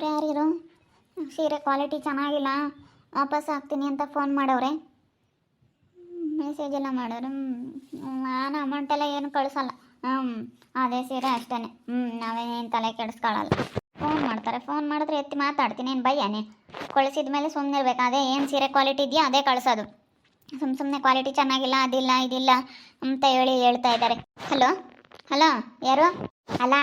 ಇವ್ರು ಯಾರಿರು ಸೀರೆ ಕ್ವಾಲಿಟಿ ಚೆನ್ನಾಗಿಲ್ಲ, ವಾಪಸ್ ಹಾಕ್ತೀನಿ ಅಂತ ಫೋನ್ ಮಾಡವ್ರೆ. ಮೆಸೇಜ್ ಎಲ್ಲ ಮಾಡೋರು. ನಾನು ಅಮೌಂಟ್ ಎಲ್ಲ ಏನು ಕಳಿಸಲ್ಲ. ಹ್ಞೂ ಅದೇ ಸೀರೆ ಅಷ್ಟೇ ಹ್ಞೂ ನಾವೇನೇನು ತಲೆ ಕೆಡಿಸ್ಕೊಳ್ಳಲ್ಲ ಫೋನ್ ಮಾಡ್ತಾರೆ. ಫೋನ್ ಮಾಡಿದ್ರೆ ಎತ್ತಿ ಮಾತಾಡ್ತೀನಿ. ಏನು ಭಯನೇ ಕಳಿಸಿದ ಮೇಲೆ ಸುಮ್ಮನೆ ಇರ್ಬೇಕು. ಅದೇ ಏನು ಸೀರೆ ಕ್ವಾಲಿಟಿ ಇದೆಯಾ, ಅದೇ ಕಳಿಸೋದು. ಸುಮ್ಮ ಸುಮ್ಮನೆ ಕ್ವಾಲಿಟಿ ಚೆನ್ನಾಗಿಲ್ಲ, ಅದಿಲ್ಲ, ಇದಿಲ್ಲ ಅಂತ ಹೇಳಿ ಹೇಳ್ತಾ ಇದ್ದಾರೆ. ಹಲೋ ಹಲೋ ಯಾರು? ಅಲ್ಲ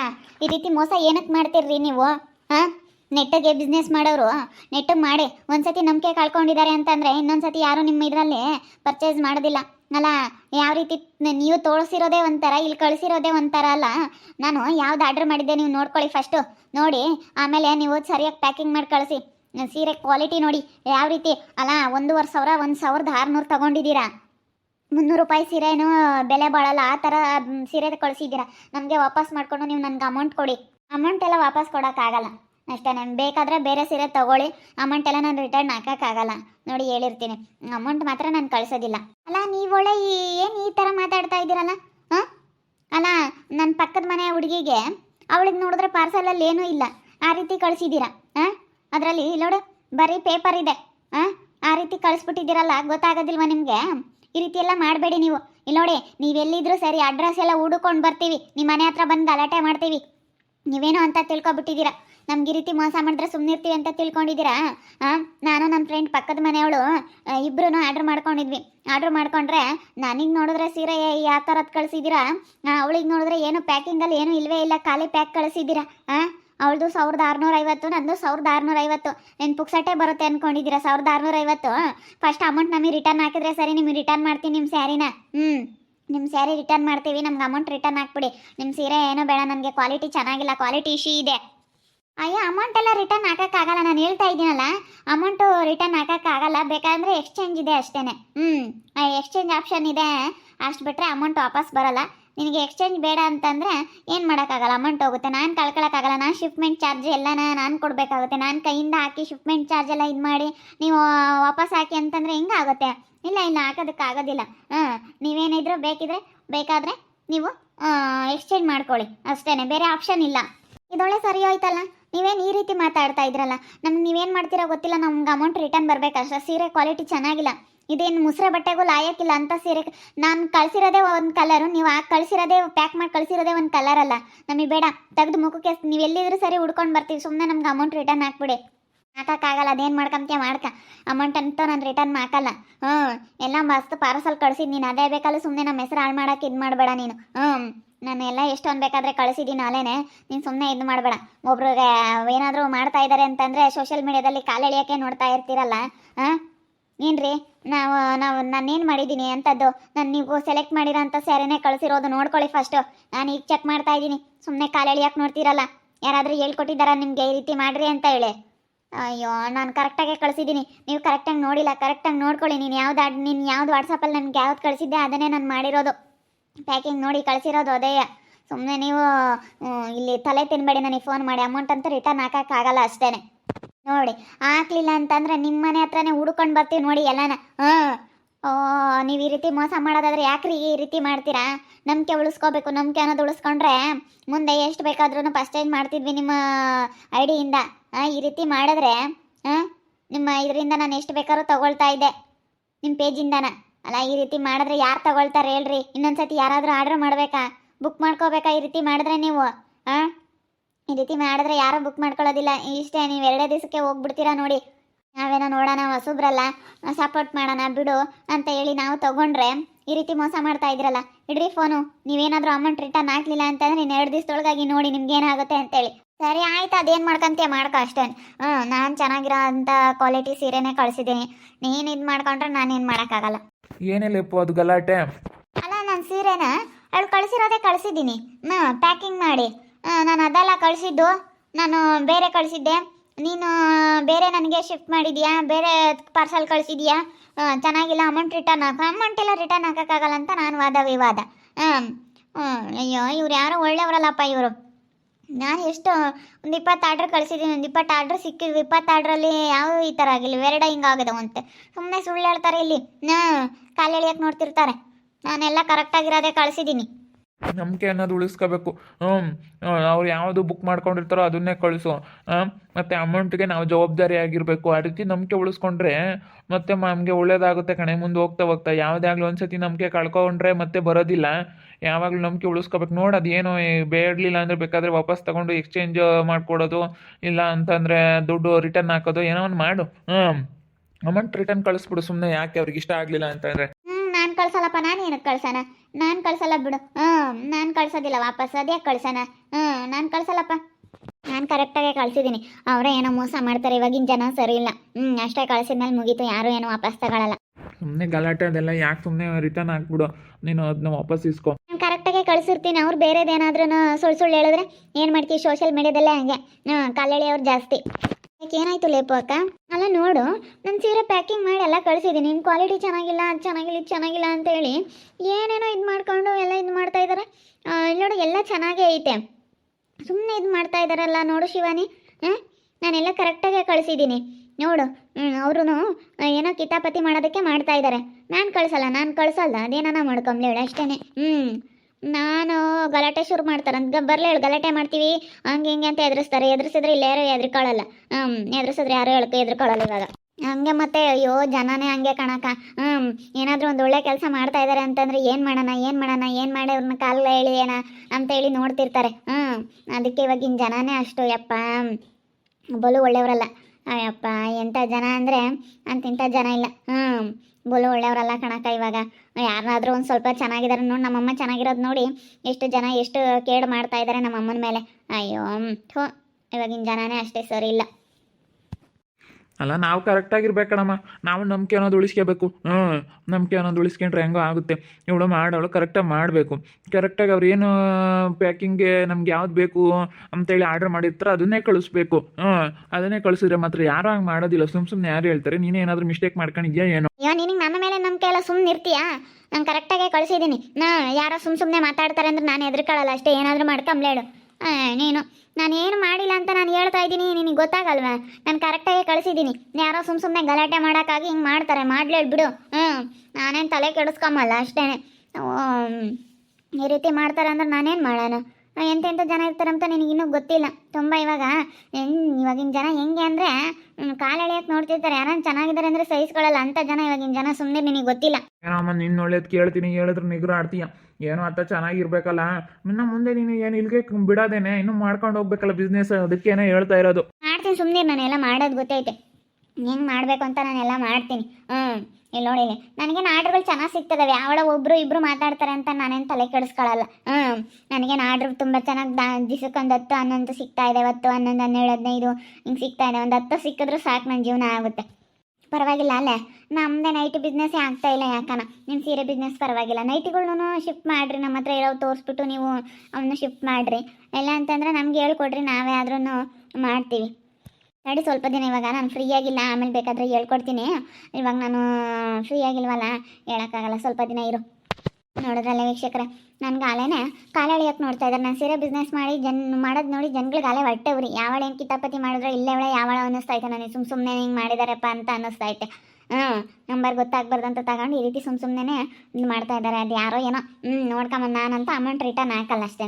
ಈ ರೀತಿ ಮೋಸ ಏನಕ್ಕೆ ಮಾಡ್ತೀರ್ರಿ ನೀವು? ಹಾಂ? ನೆಟ್ಟಿಗೆ ಬಿಸ್ನೆಸ್ ಮಾಡೋರು ನೆಟ್ಟಗೆ ಮಾಡಿ, ಒಂದ್ಸತಿ ನಂಬಿಕೆ ಕಳ್ಕೊಂಡಿದ್ದಾರೆ ಅಂತಂದರೆ ಇನ್ನೊಂದ್ಸತಿ ಯಾರು ನಿಮ್ಮ ಇದರಲ್ಲಿ ಪರ್ಚೇಸ್ ಮಾಡೋದಿಲ್ಲ. ಅಲ್ಲ, ಯಾವ ರೀತಿ ನೀವು ತೋರಿಸಿರೋದೇ ಒಂಥರ, ಇಲ್ಲಿ ಕಳಿಸಿರೋದೇ ಒಂಥರ ಅಲ್ಲ. ನಾನು ಯಾವ್ದು ಆರ್ಡ್ರ್ ಮಾಡಿದ್ದೆ ನೀವು ನೋಡ್ಕೊಳ್ಳಿ ಫಸ್ಟು ನೋಡಿ, ಆಮೇಲೆ ನೀವು ಸರಿಯಾಗಿ ಪ್ಯಾಕಿಂಗ್ ಮಾಡಿ ಕಳಿಸಿ. ಸೀರೆ ಕ್ವಾಲಿಟಿ ನೋಡಿ, ಯಾವ ರೀತಿ, ಅಲ್ಲ, ಒಂದೂವರೆ ಸಾವಿರ, ಒಂದು ಸಾವಿರದ ಆರುನೂರು ತಗೊಂಡಿದ್ದೀರಾ? ಮುನ್ನೂರು ರೂಪಾಯಿ ಸೀರೆನೂ ಬೆಲೆ ಬಾಳಲ್ಲ, ಆ ಥರ ಸೀರೆ ಕಳಿಸಿದ್ದೀರಾ? ನಮಗೆ ವಾಪಸ್ ಮಾಡಿಕೊಂಡು ನೀವು ನನಗೆ ಅಮೌಂಟ್ ಕೊಡಿ. ಅಮೌಂಟ್ ಎಲ್ಲ ವಾಪಸ್ ಕೊಡೋಕ್ಕಾಗಲ್ಲ. ಅಷ್ಟೇ ನಾನು ಬೇಕಾದರೆ ಬೇರೆ ಸೀರೆ ತಗೊಳ್ಳಿ. ಅಮೌಂಟ್ ಎಲ್ಲ ನಾನು ರಿಟರ್ನ್ ಹಾಕೋಕ್ಕಾಗಲ್ಲ. ನೋಡಿ ಹೇಳಿರ್ತೀನಿ. ಅಮೌಂಟ್ ಮಾತ್ರ ನಾನು ಕಳಿಸೋದಿಲ್ಲ. ಅಲ್ಲ ನೀವೊಳೆ ಏನು ಈ ಥರ ಮಾತಾಡ್ತಾ ಇದ್ದೀರಲ್ಲ? ಹಾಂ? ಅಲ್ಲ ನನ್ನ ಪಕ್ಕದ ಮನೆ ಹುಡುಗಿಗೆ ಅವಳಿಗೆ ನೋಡಿದ್ರೆ ಪಾರ್ಸಲಲ್ಲಿ ಏನೂ ಇಲ್ಲ. ಆ ರೀತಿ ಕಳಿಸಿದ್ದೀರಾ? ಹಾಂ? ಅದರಲ್ಲಿ ನೋಡು, ಬರೀ ಪೇಪರ್ ಇದೆ. ಹಾಂ? ಆ ರೀತಿ ಕಳಿಸ್ಬಿಟ್ಟಿದ್ದೀರಲ್ಲ, ಗೊತ್ತಾಗೋದಿಲ್ವ ನಿಮಗೆ? ಈ ರೀತಿ ಎಲ್ಲ ಮಾಡಬೇಡಿ ನೀವು. ಇಲ್ಲಿ ನೋಡಿ ನೀವೆಲ್ಲಿದ್ದರೂ ಸರಿ ಅಡ್ರೆಸ್ ಎಲ್ಲ ಹುಡುಕೊಂಡು ಬರ್ತೀವಿ. ನಿಮ್ಮ ಮನೆ ಹತ್ರ ಬಂದು ಗಲಾಟೆ ಮಾಡ್ತೀವಿ. ನೀವೇನೋ ಅಂತ ತಿಳ್ಕೊಬಿಟ್ಟಿದ್ದೀರಾ? ನಮ್ಗೆ ಈ ರೀತಿ ಮೋಸ ಮಾಡಿದ್ರೆ ಸುಮ್ಮನೆ ಇರ್ತೀವಿ ಅಂತ ತಿಳ್ಕೊಂಡಿದ್ದೀರಾ? ಹಾಂ ನಾನು ನನ್ನ ಫ್ರೆಂಡ್ ಪಕ್ಕದ ಮನೆಯವಳು ಇಬ್ಬರೂ ಆರ್ಡ್ರ್ ಮಾಡ್ಕೊಂಡಿದ್ವಿ. ಆರ್ಡ್ರ್ ಮಾಡ್ಕೊಂಡ್ರೆ, ನನಗೆ ನೋಡಿದ್ರೆ ಸೀರೆ ಯಾವ ಥರದ್ದು ಕಳಿಸಿದ್ದೀರಾ? ಅವಳಿಗೆ ನೋಡಿದ್ರೆ ಏನು ಪ್ಯಾಕಿಂಗಲ್ಲಿ ಏನು ಇಲ್ಲವೇ ಇಲ್ಲ, ಖಾಲಿ ಪ್ಯಾಕ್ ಕಳಿಸಿದ್ದೀರಾ? ಹಾಂ ಅವಳದು ಸಾವಿರದ ಆರುನೂರ ಐವತ್ತು, ನಂದು ಸಾವಿರದ ಆರುನೂರ ಐವತ್ತು. ಪುಕ್ಸಟ್ಟೆ ಬರುತ್ತೆ ಅಂದ್ಕೊಂಡಿದ್ದೀರಾ ಸಾವಿರದ ಆರುನೂರ ಐವತ್ತು? ಫಸ್ಟ್ ಅಮೌಂಟ್ ನಮಗೆ ರಿಟರ್ನ್ ಹಾಕಿದ್ರೆ ಸರಿ, ನಿಮಗೆ ರಿಟರ್ನ್ ಮಾಡ್ತೀನಿ ನಿಮ್ಮ ಸ್ಯಾರಿನ. ಹ್ಞೂ ನಿಮ್ಮ ಸ್ಯಾರಿ ರಿಟರ್ನ್ ಮಾಡ್ತೀವಿ, ನಮ್ಗೆ ಅಮೌಂಟ್ ರಿಟರ್ನ್ ಹಾಕ್ಬಿಡಿ. ನಿಮ್ಮ ಸೀರೆ ಏನೋ ಬೇಡ, ನನಗೆ ಕ್ವಾಲಿಟಿ ಚೆನ್ನಾಗಿಲ್ಲ ಕ್ವಾಲಿಟಿ ಇಶ್ಯೂ ಇದೆ. ಅಯ್ಯೋ ಅಮೌಂಟ್ ಎಲ್ಲ ರಿಟರ್ನ್ ಹಾಕೋಕ್ಕಾಗಲ್ಲ ನಾನು ಹೇಳ್ತಾ ಇದ್ದೀನಲ್ಲ ಅಮೌಂಟು ರಿಟರ್ನ್ ಹಾಕೋಕ್ಕಾಗಲ್ಲ ಬೇಕಾದರೆ ಎಕ್ಸ್ಚೇಂಜ್ ಇದೆ ಅಷ್ಟೇ ಹ್ಞೂ ಎಕ್ಸ್ಚೇಂಜ್ ಆಪ್ಷನ್ ಇದೆ. ಅಷ್ಟು ಬಿಟ್ಟರೆ ಅಮೌಂಟ್ ವಾಪಸ್ ಬರೋಲ್ಲ. ನಿನಗೆ ಎಕ್ಸ್ಚೇಂಜ್ ಬೇಡ ಅಂತಂದರೆ ಏನು ಮಾಡೋಕ್ಕಾಗಲ್ಲ ಅಮೌಂಟ್ ಹೋಗುತ್ತೆ. ನಾನು ಕಳ್ಕೊಳ್ಳೋಕ್ಕಾಗಲ್ಲ ನಾನು ಶಿಪ್ಮೆಂಟ್ ಚಾರ್ಜ್ ಎಲ್ಲನ ನಾನು ಕೊಡಬೇಕಾಗುತ್ತೆ. ನಾನು ಕೈಯಿಂದ ಹಾಕಿ ಶಿಪ್ಮೆಂಟ್ ಚಾರ್ಜ್ ಎಲ್ಲ ಇದು ಮಾಡಿ ನೀವು ವಾಪಸ್ ಹಾಕಿ ಅಂತಂದರೆ ಹೆಂಗಾಗುತ್ತೆ ಇಲ್ಲ ಇಲ್ಲ ಹಾಕೋದಕ್ಕಾಗೋದಿಲ್ಲ ಹಾಂ, ನೀವೇನಿದ್ರು ಬೇಕಿದ್ರೆ ಬೇಕಾದರೆ ನೀವು ಎಕ್ಸ್ಚೇಂಜ್ ಮಾಡ್ಕೊಳ್ಳಿ. ಅಷ್ಟೇ ಬೇರೆ ಆಪ್ಷನ್ ಇಲ್ಲ. ಇದೊಳ್ಳೆ ಸರಿ ಹೋಯ್ತಲ್ಲ? ನೀವೇನು ಈ ರೀತಿ ಮಾತಾಡ್ತಾ ಇದ್ರಲ್ಲ? ನಮ್ಗೆ ನೀವೇನು ಮಾಡ್ತೀರಾ ಗೊತ್ತಿಲ್ಲ. ನಮ್ಗೆ ಅಮೌಂಟ್ ರಿಟರ್ನ್ ಬರಬೇಕಷ್ಟೇ. ಸೀರೆ ಕ್ವಾಲಿಟಿ ಚೆನ್ನಾಗಿಲ್ಲ. ಇದೇನು ಮುಸ್ರೆ ಬಟ್ಟೆಗೂ ಲಾಯಕ್ಕಿಲ್ಲ ಅಂತ ಸೀರೆ. ನಾನು ಕಳಿಸಿರೋದೇ ಒಂದು ಕಲರು ನೀವು ಆ ಕಳಿಸಿರೋದೇ ಪ್ಯಾಕ್ ಮಾಡಿ ಕಳಿಸಿರೋದೇ ಒಂದು ಕಲರ್ ಅಲ್ಲ. ನಮಗೆ ಬೇಡ. ತೆಗೆದು ಮುಖಕ್ಕೆ ನೀವು ಎಲ್ಲಿದ್ರೂ ಸರಿ ಉಡ್ಕೊಂಡು ಬರ್ತೀವಿ. ಸುಮ್ಮನೆ ನಮ್ಗೆ ಅಮೌಂಟ್ ರಿಟರ್ನ್ ಹಾಕ್ಬಿಡಿ. ಹಾಕೋಕ್ಕಾಗಲ್ಲ ಅದೇನು ಮಾಡ್ಕೊಂತೀಯ ಮಾಡ್ಕ. ಅಮೌಂಟ್ ಅಂತ ನಾನು ರಿಟರ್ನ್ ಹಾಕಲ್ಲ. ಹ್ಞೂ ಎಲ್ಲ ಮಸ್ತ್ ಪಾರ್ಸಲ್ ಕಳಿಸಿ ನೀನು. ಅದೇ ಬೇಕಲ್ಲ ಸುಮ್ಮನೆ ನಮ್ಮ ಹೆಸರು ಹಾಳು ಮಾಡೋಕೆ ಇದು ಮಾಡಬೇಡ ನೀನು. ಹ್ಞೂ ನಾನು ಎಲ್ಲ ಎಷ್ಟೊಂದು ಬೇಕಾದರೆ ಕಳಿಸಿದ್ದೀನಿ ಅಲ್ಲೇನೆ ನೀನು ಸುಮ್ಮನೆ ಇದು ಮಾಡಬೇಡ. ಒಬ್ರಿಗೆ ಏನಾದರೂ ಮಾಡ್ತಾ ಇದ್ದಾರೆ ಅಂತಂದರೆ ಸೋಷಿಯಲ್ ಮೀಡಿಯಾದಲ್ಲಿ ಕಾಲೆಳಿಯೋಕ್ಕೆ ನೋಡ್ತಾ ಇರ್ತೀರಲ್ಲ ಹಾಂ ಏನ್ರಿ? ನಾವು ನಾವು, ನಾನೇನು ಮಾಡಿದ್ದೀನಿ ಅಂಥದ್ದು ನಾನು ನೀವು ಸೆಲೆಕ್ಟ್ ಮಾಡಿರೋ ಅಂಥ ಸ್ಯಾರಿನೇ ಕಳಿಸಿರೋದು ನೋಡ್ಕೊಳ್ಳಿ ಫಸ್ಟು ನಾನು ಈಗ ಚೆಕ್ ಮಾಡ್ತಾ ಇದ್ದೀನಿ. ಸುಮ್ಮನೆ ಕಾಲೆಳಿಯೋಕೆ ನೋಡ್ತೀರಲ್ಲ. ಯಾರಾದರೂ ಹೇಳ್ಕೊಟ್ಟಿದ್ದಾರಾ ನಿಮಗೆ ಈ ರೀತಿ ಮಾಡಿರಿ ಅಂತ ಹೇಳಿ. ಅಯ್ಯೋ, ನಾನು ಕರೆಕ್ಟಾಗೆ ಕಳಿಸಿದ್ದೀನಿ ನೀವು ಕರೆಕ್ಟಾಗಿ ನೋಡಿಲ್ಲ ಕರೆಕ್ಟಾಗಿ ನೋಡ್ಕೊಳ್ಳಿ. ನೀನು ಯಾವ್ದು ನೀನು ಯಾವ್ದು ವಾಟ್ಸಪ್ಪಲ್ಲಿ ನನಗೆ ಯಾವ್ದು ಕಳಿಸಿದ್ದೆ ಅದನ್ನೇ ನಾನು ಮಾಡಿರೋದು. ಪ್ಯಾಕಿಂಗ್ ನೋಡಿ ಕಳಿಸಿರೋದು ಅದೇ. ಸುಮ್ಮನೆ ನೀವು ಇಲ್ಲಿ ತಲೆ ತಿನ್ಬೇಡಿ, ನನಗೆ ಫೋನ್ ಮಾಡಿ. ಅಮೌಂಟ್ ಅಂತ ರಿಟರ್ನ್ ಹಾಕೋಕ್ಕಾಗಲ್ಲ ಅಷ್ಟೇ ನೋಡಿ, ಹಾಕ್ಲಿಲ್ಲ ಅಂತಂದರೆ ನಿಮ್ಮ ಮನೆ ಹತ್ರನೇ ಹುಡ್ಕೊಂಡು ಬರ್ತೀವಿ ನೋಡಿ ಎಲ್ಲನ. ಹಾಂ ಓ, ನೀವು ಈ ರೀತಿ ಮೋಸ ಮಾಡೋದಾದ್ರೆ ಯಾಕ್ರಿ ಈ ರೀತಿ ಮಾಡ್ತೀರಾ? ನಂಬಿಕೆ ಉಳಿಸ್ಕೋಬೇಕು, ನಂಬಿಕೆ ಅನ್ನೋದು ಉಳಿಸ್ಕೊಂಡ್ರೆ ಮುಂದೆ ಎಷ್ಟು ಬೇಕಾದ್ರೂ ಏಜ್ ಮಾಡ್ತಿದ್ವಿ ನಿಮ್ಮ ಐಡಿಯಿಂದ ಈ ರೀತಿ ಮಾಡಿದ್ರೆ ನಿಮ್ಮ ಇದರಿಂದ ನಾನು ಎಷ್ಟು ಬೇಕಾದ್ರೂ ತಗೊಳ್ತಾ ಇದ್ದೆ. ನಿಮ್ಮ ಪೇಜಿಂದನ ಅಲ್ಲ, ಈ ರೀತಿ ಮಾಡಿದ್ರೆ ಯಾರು ತಗೊಳ್ತಾರೆ ಹೇಳ್ರಿ? ಇನ್ನೊಂದ್ಸತಿ ಯಾರಾದರೂ ಆರ್ಡರ್ ಮಾಡಬೇಕಾ? ಬುಕ್ ಮಾಡ್ಕೋಬೇಕಾ ಈ ರೀತಿ ಮಾಡಿದ್ರೆ ನೀವು? ಹಾಂ ಈ ರೀತಿ ಮಾಡಿದ್ರೆ ಯಾರೂ ಬುಕ್ ಮಾಡ್ಕೊಳ್ಳೋದಿಲ್ಲ. ಇಷ್ಟೇ, ನೀವು ಎರಡೇ ದಿವಸಕ್ಕೆ ಹೋಗ್ಬಿಡ್ತೀರಾ ನೋಡಿ. ನಾವೇನೋ ನೋಡೋಣ, ಹೊಸಬ್ರಲ್ಲ. ಸಪೋರ್ಟ್ ಮಾಡೋಣ, ಬಿಡು ಅಂತ ಹೇಳಿ ನಾವು ತಗೊಂಡ್ರೆ ಈ ರೀತಿ ಮೋಸ ಮಾಡ್ತಾ ಇದ್ರಲ್ಲ. ಇಡ್ರಿ ಫೋನು ನೀವೇನಾದರೂ ಅಮೌಂಟ್ ರಿಟರ್ನ್ ಹಾಕ್ಲಿಲ್ಲ ಅಂತಂದ್ರೆ ನೀನು ಎರಡು ದಿವಸದೊಳಗಾಗಿ ನೋಡಿ ನಿಮ್ಗೆ ಏನಾಗುತ್ತೆ ಅಂತೇಳಿ. ಸರಿ, ಆಯ್ತು, ಅದೇನು ಮಾಡ್ಕೊಂತೀಯ? ಮಾಡ್ಕೊ ಅಷ್ಟೇ. ಹ್ಞೂ ನಾನು ಚೆನ್ನಾಗಿರೋ ಅಂಥ ಕ್ವಾಲಿಟಿ ಸೀರೆನೇ ಕಳಿಸಿದ್ದೀನಿ. ನೀನು ಇದು ಮಾಡ್ಕೊಂಡ್ರೆ ನಾನೇನು ಮಾಡೋಕ್ಕಾಗಲ್ಲ. ಏನಿಲ್ಲಪ್ಪ ಅದು ಗಲಾಟೆ. ಅಲ್ಲ, ನಾನು ಸೀರೆನ ಅವಳು ಕಳಿಸಿರೋದೇ ಕಳಿಸಿದ್ದೀನಿ. ಪ್ಯಾಕಿಂಗ್ ಮಾಡಿ. ನಾನು ಅದೆಲ್ಲ ಕಳಿಸಿದ್ದು. ನಾನು ಬೇರೆ ಕಳಿಸಿದ್ದೆ. ನೀನು ಬೇರೆ ನನಗೆ ಶಿಫ್ಟ್ ಮಾಡಿದ್ಯಾ? ಬೇರೆ ಪಾರ್ಸಲ್ ಕಳಿಸಿದ್ಯಾ? ಚೆನ್ನಾಗಿಲ್ಲ ಅಮೌಂಟ್ ರಿಟರ್ನ್ ಹಾಕೋ ಅಮೌಂಟ್ ಎಲ್ಲ ರಿಟರ್ನ್ ಹಾಕೋಕ್ಕಾಗಲ್ಲ ಅಂತ ನಾನು ವಾದ ವಿವಾದ. ಹ್ಞೂ ಅಯ್ಯೋ, ಇವ್ರು ಯಾರೋ ಒಳ್ಳೆಯವರಲ್ಲಪ್ಪ ಇವರು. ನಾನು ಎಷ್ಟು, ಒಂದು ಇಪ್ಪತ್ತು ಆರ್ಡ್ರ್ ಕಳಿಸಿದ್ದೀನಿ ಒಂದು ಇಪ್ಪತ್ತು ಆರ್ಡ್ರ್ ಸಿಕ್ಕಿದ್ವಿ. ಇಪ್ಪತ್ತು ಆರ್ಡ್ರಲ್ಲಿ ಯಾವ ಈ ಥರ ಆಗಿಲ್ಲ ವೆರಡ ಅಂತ. ಸುಮ್ಮನೆ ಸುಳ್ಳು ಹೇಳ್ತಾರೆ ಇಲ್ಲಿ. ನಾ, ಕಾಲು ಎಳಿಯಕ್ಕೆ ನೋಡ್ತಿರ್ತಾರೆ. ನಾನೆಲ್ಲ ಕರೆಕ್ಟಾಗಿರೋದೇ ಕಳಿಸಿದ್ದೀನಿ ನಂಬಿಕೆ ಅನ್ನೋದು ಉಳಿಸ್ಕೋಬೇಕು. ಹ್ಞೂ ಅವ್ರು ಯಾವುದು ಬುಕ್ ಮಾಡ್ಕೊಂಡಿರ್ತಾರೋ ಅದನ್ನೇ ಕಳಿಸು. ಮತ್ತು ಅಮೌಂಟ್ಗೆ ನಾವು ಜವಾಬ್ದಾರಿ ಆಗಿರಬೇಕು. ಆ ರೀತಿ ನಂಬಿಕೆ ಉಳಿಸ್ಕೊಂಡ್ರೆ ಮತ್ತೆ ನಮಗೆ ಒಳ್ಳೇದಾಗುತ್ತೆ ಕಣೆ, ಮುಂದೆ ಹೋಗ್ತಾ ಹೋಗ್ತಾ. ಯಾವುದೇ ಆಗಲಿ ಒಂದ್ಸತಿ ನಂಬಿಕೆ ಕಳ್ಕೊಂಡ್ರೆ ಮತ್ತೆ ಬರೋದಿಲ್ಲ. ಯಾವಾಗಲೂ ನಂಬಿಕೆ ಉಳಿಸ್ಕೋಬೇಕು. ನೋಡಿ ಅದೇನು ಬೇಡಲಿಲ್ಲ ಅಂದರೆ ಬೇಕಾದರೆ ವಾಪಸ್ ತಗೊಂಡು ಎಕ್ಸ್ಚೇಂಜ್ ಮಾಡಿಕೊಡೋದು ಇಲ್ಲ ಅಂತಂದರೆ ದುಡ್ಡು ರಿಟರ್ನ್ ಹಾಕೋದು ಏನೋ ಒಂದು ಮಾಡು. ಹ್ಞೂ ಅಮೌಂಟ್ ರಿಟರ್ನ್ ಕಳಿಸ್ಬಿಡು ಸುಮ್ಮನೆ ಯಾಕೆ ಅವ್ರಿಗೆ ಇಷ್ಟ ಆಗಲಿಲ್ಲ ಅಂತಂದರೆ ನಾನು ಕಳ್ಸಲ್ಲಪ್ಪ ನಾನು ಏನಕ್ಕೆ ಕಳ್ಸೋಣ ನಾನು ಕಳ್ಸಲ್ಲ ಬಿಡು. ಹ್ಞೂ ನಾನು ಕಳ್ಸೋದಿಲ್ಲ ವಾಪಸ್ ಅದೇ ಕಳ್ಸೋಣ ಹ್ಞೂ ನಾನು ಕಳ್ಸಲ್ಲಪ್ಪ. ನಾನು ಕರೆಕ್ಟಾಗೆ ಕಳ್ಸಿದ್ದೀನಿ ಅವರೇ ಏನೋ ಮೋಸ ಮಾಡ್ತಾರೆ ಇವಾಗಿನ ಜನ ಸರಿ ಇಲ್ಲ. ಹ್ಞೂ ಅಷ್ಟೇ ಕಳ್ಸಿದ್ಮೇಲೆ ಮುಗೀತು ಯಾರೂ ಏನೋ ವಾಪಸ್ ತಗೊಳ್ಳಲ್ಲ ಸುಮ್ಮನೆ ಗಲಾಟೆ ಅದೆಲ್ಲ ಯಾಕೆ ಸುಮ್ಮನೆ ರಿಟರ್ನ್ ಹಾಕ್ಬಿಡು? ನೀನು ಅದನ್ನ ವಾಪಸ್ ಇಸ್ಕೊ. ಕಳಿಸಿರ್ತೀನಿ, ಅವ್ರು ಬೇರೆದೇನಾದ್ರೂ ಸುಳ್ಳು ಸುಳ್ಳು ಹೇಳಿದ್ರೆ ಏನು ಮಾಡ್ತೀವಿ ಸೋಷಿಯಲ್ ಮೀಡ್ಯಾದಲ್ಲೇ ಹಂಗೆ. ಹ್ಞೂ ಕಲ್ಲಳಿ ಅವ್ರು ಜಾಸ್ತಿ. ಏನಾಯ್ತು ಲೇಪು ಅಕ್ಕ? ಅಲ್ಲ ನೋಡು ನನ್ನ ಸೀರೆ ಪ್ಯಾಕಿಂಗ್ ಮಾಡಿ ಎಲ್ಲ ಕಳಿಸಿದ್ದೀನಿ ನಿಮ್ಮ ಕ್ವಾಲಿಟಿ ಚೆನ್ನಾಗಿಲ್ಲ, ಅದು ಚೆನ್ನಾಗಿಲ್ಲ, ಇದು ಚೆನ್ನಾಗಿಲ್ಲ ಅಂತೇಳಿ ಏನೇನೋ ಇದು ಮಾಡ್ಕೊಂಡು ಎಲ್ಲ ಇದು ಮಾಡ್ತಾ ಇದ್ದಾರೆ ನೋಡು, ಎಲ್ಲ ಚೆನ್ನಾಗೇ ಐತೆ. ಸುಮ್ಮನೆ ಇದು ಮಾಡ್ತಾ ಇದ್ದಾರಲ್ಲ ನೋಡು ಶಿವಾನಿ. ಹಾಂ ನಾನೆಲ್ಲ ಕರೆಕ್ಟಾಗೆ ಕಳಿಸಿದ್ದೀನಿ ನೋಡು ಅವ್ರೂ ಏನೋ ಕಿತಾಪತಿ ಮಾಡೋದಕ್ಕೆ ಮಾಡ್ತಾ ಇದ್ದಾರೆ ನಾನು ಕಳಿಸಲ್ಲ ನಾನು ಕಳಿಸಲ್ಲ ಅದೇನಾನ ಮಾಡ್ಕೊಂಬ್ಲೇಳು ಅಷ್ಟೇ ಹ್ಞೂ ನಾನು ಗಲಾಟೆ ಶುರು ಮಾಡ್ತಾರೆ ಅಂತ ಬರಲಿ ಹೇಳು, ಗಲಾಟೆ ಮಾಡ್ತೀವಿ. ಹಂಗೆ ಹಿಂಗೆ ಅಂತ ಎದುರಿಸ್ತಾರೆ. ಎದುರಿಸಿದ್ರೆ ಇಲ್ಲಿ ಯಾರು ಎದ್ರಿಕೊಳ್ಳಲ್ಲ ಹ್ಞೂ ಎದುರಿಸಿದ್ರೆ ಯಾರು ಹೇಳಕ್ಕೆ ಎದ್ರಿಕೊಳ್ಳಲ್ಲ ಇವಾಗ. ಹಂಗೆ ಮತ್ತೆ, ಅಯ್ಯೋ, ಜನನೇ ಹಂಗೆ ಕಣಕ ಹ್ಞೂ ಏನಾದರೂ ಒಂದು ಒಳ್ಳೆ ಕೆಲಸ ಮಾಡ್ತಾ ಇದ್ದಾರೆ ಅಂತಂದ್ರೆ ಏನು ಮಾಡೋಣ ಏನು ಮಾಡೋಣ, ಏನು ಮಾಡಿ ಅವ್ರನ್ನ ಕಾಲ ಎಳಿಯೋಣ ಅಂತೇಳಿ ನೋಡ್ತಿರ್ತಾರೆ. ಹ್ಞೂ ಅದಕ್ಕೆ ಇವಾಗಿನ ಜನನೇ ಅಷ್ಟು, ಯಪ್ಪ. ಬಲು ಒಳ್ಳೆಯವರಲ್ಲ. ಅಯ್ಯಪ್ಪ ಎಂಥ ಜನ ಅಂದರೆ ಅಂತಿಂಥ ಜನ ಇಲ್ಲ. ಹ್ಞೂ ಬೋಲು ಒಳ್ಳೆಯವರಲ್ಲ ಕಣಕ ಇವಾಗ. ಯಾರನ್ನಾದ್ರೂ ಒಂದು ಸ್ವಲ್ಪ ಚೆನ್ನಾಗಿದ್ದಾರೆ ನೋಡಿ, ನಮ್ಮಮ್ಮ ಚೆನ್ನಾಗಿರೋದು ನೋಡಿ ಎಷ್ಟು ಜನ ಎಷ್ಟು ಕೇಡು ಮಾಡ್ತಾ ಇದ್ದಾರೆ ನಮ್ಮಮ್ಮನ ಮೇಲೆ. ಅಯ್ಯೋ ಥೋ, ಇವಾಗಿನ ಜನನೇ ಅಷ್ಟೇ ಸರಿ ಇಲ್ಲ. ಅಲ್ಲ, ನಾವು ಕರೆಕ್ಟಾಗಿರ್ಬೇಕಣಮ್ಮ ನಾವು ನಂಬಿಕೆ ಅನ್ನೋದು ಉಳಿಸ್ಕೋಬೇಕು. ಹ್ಞೂ ನಂಬಿಕೆ ಅನ್ನೋದು ಉಳಿಸ್ಕೊಂಡ್ರೆ ಹೆಂಗೋ ಆಗುತ್ತೆ. ಇವಳು ಮಾಡೋಳು ಕರೆಕ್ಟಾಗಿ ಮಾಡಬೇಕು. ಕರೆಕ್ಟಾಗಿ ಅವ್ರು ಏನು ಪ್ಯಾಕಿಂಗ್ಗೆ ನಮ್ಗೆ ಯಾವ್ದು ಬೇಕು ಅಂತೇಳಿ ಆರ್ಡರ್ ಮಾಡಿರ್ತಾರೆ ಅದನ್ನೇ ಕಳಿಸ್ಬೇಕು. ಹ್ಞೂ ಅದನ್ನೇ ಕಳಿಸಿದ್ರೆ ಮಾತ್ರ ಯಾರು ಹಂಗೆ ಮಾಡೋದಿಲ್ಲ. ಸುಮ್ ಸುಮ್ಮನೆ ಯಾರು ಹೇಳ್ತಾರೆ, ನೀನೇ ಏನಾದರೂ ಮಿಸ್ಟೇಕ್ ಮಾಡ್ಕೊಂಡಿದ್ಯಾ ಏನೋ? ನಿನಗೆ ನನ್ನ ಮೇಲೆ ನಂಬಿಕೆ ಎಲ್ಲ ಸುಮ್ಮನೆ ಇರ್ತೀಯಾ? ನಾನು ಕರೆಕ್ಟಾಗೆ ಕಳಿಸಿದ್ದೀನಿ ನಾ ಯಾರೋ ಸುಮ್ಮ ಸುಮ್ಮನೆ ಮಾತಾಡ್ತಾರೆ ಅಂದ್ರೆ ನಾನು ಹೆದರ್ಕೊಳ್ಳಲ್ಲ ಅಷ್ಟೇ ಏನಾದರೂ ಮಾಡ್ಕೊಂಬ್ಲೇಳು ನೀನು. ನಾನು ಏನು ಮಾಡಿಲ್ಲ ಅಂತ ನಾನು ಹೇಳ್ತಾ ಇದ್ದೀನಿ, ನಿನಗೆ ಗೊತ್ತಾಗಲ್ವಾ? ನಾನು ಕರೆಕ್ಟಾಗಿ ಕಳಿಸಿದ್ದೀನಿ. ಯಾರೋ ಸುಮ್ಮ ಸುಮ್ಮನೆ ಗಲಾಟೆ ಮಾಡೋಕ್ಕಾಗಿ ಹಿಂಗೆ ಮಾಡ್ತಾರೆ ಮಾಡ್ಲೇಳು ಬಿಡು ಹ್ಞೂ ನಾನೇನು ತಲೆ ಕೆಡಿಸ್ಕೊಂಬಲ್ಲ ಅಷ್ಟೇ ಈ ರೀತಿ ಮಾಡ್ತಾರೆ ಅಂದ್ರೆ ನಾನೇನು ಮಾಡೋಣ? ಎಂತೆಂಥ ಜನ ಇರ್ತಾರಂತ ನಿನಗಿನ್ನೂ ಗೊತ್ತಿಲ್ಲ. ತುಂಬ ಇವಾಗ ಇವಾಗಿನ ಜನ ಹೆಂಗೆ ಅಂದರೆ ಕಾಲು ಎಳೆಯಕ್ಕೆ ನೋಡ್ತಿರ್ತಾರೆ. ಯಾರನ್ನ ಚೆನ್ನಾಗಿದ್ದಾರೆ ಅಂದರೆ ಸಹಿಸ್ಕೊಳ್ಳಲ್ಲ. ಅಂಥ ಜನ ಇವಾಗಿನ ಜನ ಸುಮ್ಮನೆ ನಿನಗೆ ಗೊತ್ತಿಲ್ಲ. ಏನಮ್ಮ ನಿನ್ನ ಒಳ್ಳೇದು ಕೇಳ್ತೀನಿ ಹೇಳಿದ್ರೆ ನಿಗ್ರ ಆಡ್ತೀಯ ಏನೋ ಅತ್ತ ಚೆನ್ನಾಗಿರ್ಬೇಕಲ್ಲ. ಇನ್ನು ಮುಂದೆ ನೀನು ಏನು ಇಲ್ಲಿಗೆ ಬಿಡೋದೇನೆ ಇನ್ನೂ ಮಾಡ್ಕೊಂಡು ಹೋಗ್ಬೇಕಲ್ಲ ಬಿಸ್ನೆಸ್ ಅದಕ್ಕೇನೆ ಹೇಳ್ತಾ ಇರೋದು. ಮಾಡ್ತೀನಿ ಸುಮ್ಮನೆ ನಾನೆಲ್ಲ ಮಾಡೋದು ಗೊತ್ತೈತೆ. ಹೆಂಗೆ ಮಾಡಬೇಕು ಅಂತ ನಾನೆಲ್ಲ ಮಾಡ್ತೀನಿ. ಹ್ಞೂ ಇಲ್ಲಿ. ನೋಡಿ ನನಗೇನು ಆರ್ಡ್ರ್ಗಳು ಚೆನ್ನಾಗಿ ಸಿಗ್ತದವೆ. ಯಾವಳ ಒಬ್ಬರು ಇಬ್ಬರು ಮಾತಾಡ್ತಾರೆ ಅಂತ ನಾನೇನು ತಲೆ ಕೆಡಿಸ್ಕೊಳ್ಳಲ್ಲ ಹ್ಞೂ ನನಗೇನು ಆರ್ಡ್ರ್ ತುಂಬ ಚೆನ್ನಾಗಿ ದಾ, ದಿಸಕ್ಕೆ ಒಂದು ಹತ್ತು, ಹನ್ನೊಂದು ಸಿಗ್ತಾ ಇದೆ. ಹತ್ತು, ಹನ್ನೊಂದು, ಹನ್ನೆರಡು, ಹದಿನೈದು ಹಿಂಗೆ ಸಿಗ್ತಾ ಇದೆ. ಒಂದು ಹತ್ತು ಸಿಕ್ಕಿದ್ರೂ ಸಾಕು ನನ್ನ ಜೀವನ ಆಗುತ್ತೆ. ಪರವಾಗಿಲ್ಲ ಅಲ್ಲೇ. ನಮ್ಮದೇ ನೈಟ್ ಬಿಸ್ನೆಸ್ಸೇ ಆಗ್ತಾ ಇಲ್ಲ ಯಾಕನ? ನಿಮ್ಮ ಸೀರೆ ಬಿಸ್ನೆಸ್ ಪರವಾಗಿಲ್ಲ. ನೈಟಿಗಳ್ನು ಶಿಫ್ಟ್ ಮಾಡಿರಿ. ನಮ್ಮ ಹತ್ರ ಇರೋ ತೋರಿಸ್ಬಿಟ್ಟು ನೀವು ಅವನ್ನ ಶಿಫ್ಟ್ ಮಾಡಿರಿ. ಇಲ್ಲ ಅಂತಂದ್ರೆ ನಮ್ಗೆ ಹೇಳ್ಕೊಡ್ರಿ. ನಾವೇ ಆದ್ರೂ ಮಾಡ್ತೀವಿ. ನಡಿ ಸ್ವಲ್ಪ ದಿನ ಇವಾಗ, ನಾನು ಫ್ರೀ ಆಗಿಲ್ಲ, ಆಮೇಲೆ ಬೇಕಾದರೆ ಹೇಳ್ಕೊಡ್ತೀನಿ. ಇವಾಗ ನಾನು ಫ್ರೀ ಆಗಿಲ್ವಲ್ಲ, ಹೇಳೋಕ್ಕಾಗಲ್ಲ, ಸ್ವಲ್ಪ ದಿನ ಇರು. ನೋಡಿದ್ರಲ್ಲ ವೀಕ್ಷಕರ, ನನ್ಗೆ ಆಲೇನೆ ಕಾಲೆಳೆಯೋಕೆ ನೋಡ್ತಾ ಇದ್ದಾರೆ ನಾನು ಸೀರೆ ಬಿಸ್ನೆಸ್ ಮಾಡಿ ಜನ್, ಮಾಡೋದು ನೋಡಿ ಜನಗಳಿಗೆ ಅಲೆ ಹೊಟ್ಟೆ ಉರಿ. ಯಾವಳ ಏನು ಕಿತಾಪತಿ ಮಾಡಿದ್ರೆ, ಇಲ್ಲೇ ಯಾವಳ ಅನ್ನಿಸ್ತಾ ನನಗೆ ಸುಮ್ಮ ಸುಮ್ಮನೆ ಹಿಂಗೆ ಮಾಡಿದಾರಪ್ಪ ಅಂತ ಅನ್ನಿಸ್ತಾ ಐತೆ ಹ್ಞೂ ನಂಬರ್ ಗೊತ್ತಾಗ್ಬಾರ್ದು ಅಂತ ತಗೊಂಡು ಈ ರೀತಿ ಸುಮ್ಮ ಸುಮ್ಮನೆ ಮಾಡ್ತಾ ಇದ್ದಾರೆ ಅದು ಯಾರೋ ಏನೋ ಹ್ಞೂ ನೋಡ್ಕೊಂಬಂದು ನಾನಂತ ಅಮೌಂಟ್ ರಿಟರ್ನ್ ಹಾಕಲ್ಲ ಅಷ್ಟೇ